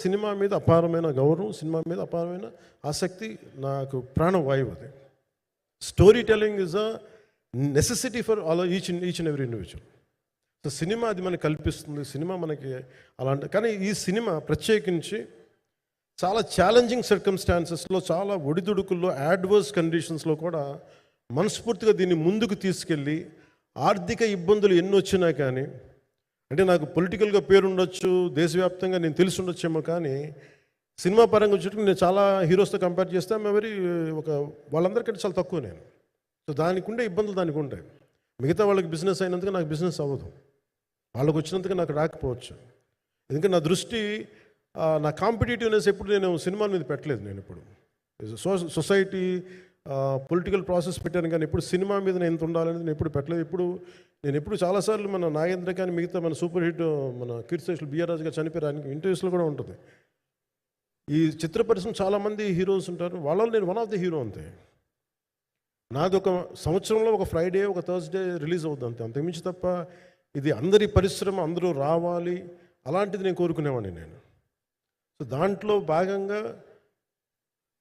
Cinema మీద అపారమైన గౌరవం సినిమా మీద అపారమైన ఆసక్తి నాకు ప్రాణవాయువు అది. Story telling is a necessity for all each each and every individual so cinema అది మనకి కల్పిస్తుంది సినిమా మనకి అలాంటి కానీ ఈ సినిమా ప్రత్యేకించి చాలా ఛాలెంజింగ్ సర్కమ్స్టాన్సెస్లో చాలా ఒడిదుడుకుల్లో యాడ్వర్స్ కండిషన్స్లో కూడా మనస్ఫూర్తిగా దీన్ని ముందుకు తీసుకెళ్ళి ఆర్థిక ఇబ్బందులు ఎన్ని వచ్చినా కానీ అంటే నాకు పొలిటికల్గా పేరుండొచ్చు దేశవ్యాప్తంగా నేను తెలిసి ఉండొచ్చేమో కానీ సినిమా పరంగా వచ్చేటప్పుడు నేను చాలా హీరోస్తో కంపేర్ చేస్తే ఆమె ఒక వాళ్ళందరికంటే చాలా తక్కువ నేను. సో దానికి ఉండే ఇబ్బందులు దానికి ఉంటాయి. మిగతా వాళ్ళకి బిజినెస్ అయినందుకు నాకు బిజినెస్ అవ్వదు. వాళ్ళకు వచ్చినందుకు నాకు రాకపోవచ్చు. ఎందుకంటే నా దృష్టి నా కాంపిటేటివ్నెస్ ఎప్పుడు నేను సినిమాల మీద పెట్టలేదు నేను ఇప్పుడు. సో సొసైటీ పొలిటికల్ ప్రాసెస్ పెట్టాను కానీ ఎప్పుడు సినిమా మీద నేను ఎంత ఉండాలనేది నేను ఎప్పుడు పెట్టలేదు. ఇప్పుడు నేను ఎప్పుడు చాలాసార్లు మన నాగేంద్ర కానీ మిగతా మన సూపర్ హిట్ మన కీర్తిశేషులు బిఆర్ రాజు గారు చనిపోయారు. ఇంటర్వ్యూస్లో కూడా ఉంటుంది. ఈ చిత్ర పరిశ్రమ చాలామంది హీరోస్ ఉంటారు. వాళ్ళలో నేను వన్ ఆఫ్ ది హీరో అంతే. నాది ఒక సంవత్సరంలో ఒక ఫ్రైడే ఒక థర్స్డే రిలీజ్ అవుద్ది అంతే. అంతకుమించి తప్ప ఇది అందరి పరిశ్రమ అందరూ రావాలి. అలాంటిది నేను కోరుకునేవాడిని నేను. సో దాంట్లో భాగంగా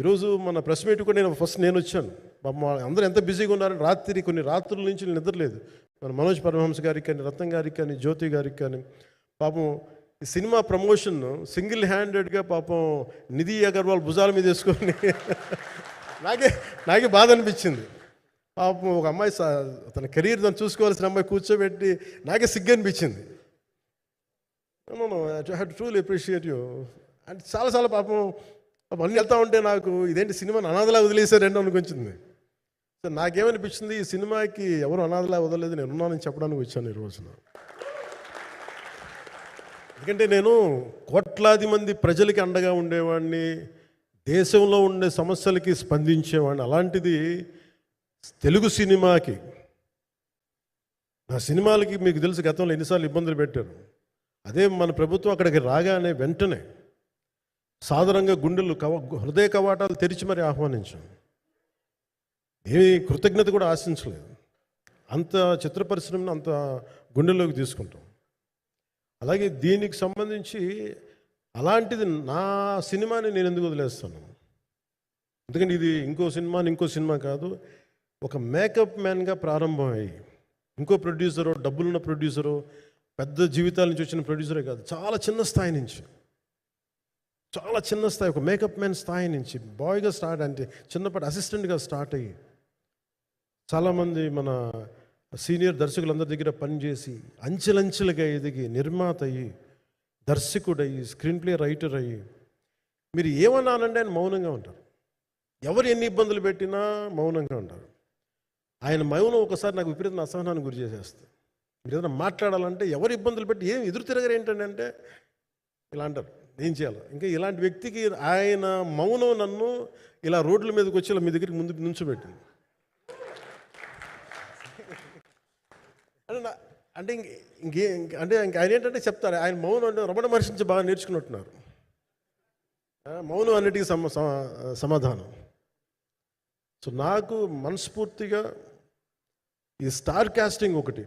ఈరోజు మన ప్రెస్ మీట్ కూడా నేను ఫస్ట్ నేను వచ్చాను. అందరూ ఎంత బిజీగా ఉన్నారని రాత్రి కొన్ని రాత్రుల నుంచి నిద్రలేదు. మన మనోజ్ పరమహంస గారికి కానీ రత్నం గారికి కానీ జ్యోతి గారికి కానీ పాపం ఈ సినిమా ప్రమోషన్ సింగిల్ హ్యాండెడ్గా పాపం నిధి అగర్వాల్ భుజాల మీద వేసుకొని నాకే నాకే బాధ అనిపించింది. పాపం ఒక అమ్మాయి స- తన కెరీర్ తను చూసుకోవాల్సిన అమ్మాయి కూర్చోబెట్టి నాకే సిగ్గు అనిపించింది. I had truly appreciate you and చాలా చాలా పాపం పాపం వెళ్తా ఉంటే నాకు ఇదేంటి సినిమాని అనాథలా వదిలేశారండి అనుకొచ్చింది. సో నాకేమనిపించింది ఈ సినిమాకి ఎవరు అనాథలా వదలలేదు నేను ఉన్నానని చెప్పడానికి వచ్చాను ఈ రోజున. ఎందుకంటే నేను కోట్లాది మంది ప్రజలకి అండగా ఉండేవాడిని దేశంలో ఉండే సమస్యలకి స్పందించేవాడిని. అలాంటిది తెలుగు సినిమాకి నా సినిమాలకి మీకు తెలుసు గతంలో ఎన్నిసార్లు ఇబ్బందులు పెట్టారు అదే మన ప్రభుత్వం అక్కడికి రాగానే వెంటనే సాధారణంగా గుండెలు కవ హృదయ కవాటాలు తెరిచి మరి ఆహ్వానించాం. ఏమీ కృతజ్ఞత కూడా ఆశించలేదు. అంత చిత్ర పరిశ్రమను అంత గుండెల్లోకి తీసుకుంటాం. అలాగే దీనికి సంబంధించి అలాంటిది నా సినిమాని నేను ఎందుకు వదిలేస్తాను? ఎందుకంటే ఇది ఇంకో సినిమా ఇంకో సినిమా కాదు. ఒక మేకప్ మ్యాన్గా ప్రారంభమయ్యి ఇంకో ప్రొడ్యూసరు డబ్బులున్న ప్రొడ్యూసరు పెద్ద జీవితాల నుంచి వచ్చిన ప్రొడ్యూసరే కాదు చాలా చిన్న స్థాయి నుంచి. చాలా చిన్న స్థాయి ఒక మేకప్ మ్యాన్ స్థాయి నుంచి బాయ్గా స్టార్ట్ అంటే చిన్నప్పటి అసిస్టెంట్గా స్టార్ట్ అయ్యి చాలామంది మన సీనియర్ దర్శకులందరి దగ్గర పనిచేసి అంచెలంచెలుగా ఎదిగి నిర్మాత అయ్యి దర్శకుడయ్యి స్క్రీన్ ప్లే రైటర్ అయ్యి మీరు ఏమన్నానంటే ఆయన మౌనంగా ఉంటారు. ఎవరు ఎన్ని ఇబ్బందులు పెట్టినా మౌనంగా ఉంటారు. ఆయన మౌనం ఒకసారి నాకు విపరీత అసహనానికి గురి చేసేస్తుంది. మీరు ఏదైనా మాట్లాడాలంటే ఎవరు ఇబ్బందులు పెట్టి ఏం ఎదురు తిరగరు ఏంటంటే ఇలా అంటారు. ఏం చేయాలి? ఇంకా ఇలాంటి వ్యక్తికి ఆయన మౌనం నన్ను ఇలా రోడ్ల మీదకి వచ్చి ఇలా మీ దగ్గరికి ముందు నుంచోబెట్టింది. అంటే అంటే ఇంక ఇంకే అంటే ఇంక ఆయన ఏంటంటే చెప్తారు ఆయన మౌనం అంటే రమణ మహర్షి నుంచి బాగా నేర్చుకున్నట్టున్నారు. మౌనం అన్నిటికీ సమ- సమాధానం. సో నాకు మనస్ఫూర్తిగా ఈ స్టార్ కాస్టింగ్ ఒకటి.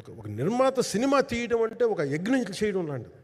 ఒక ఒక నిర్మాత సినిమా తీయడం అంటే ఒక యజ్ఞం చేయడం లాంటిది.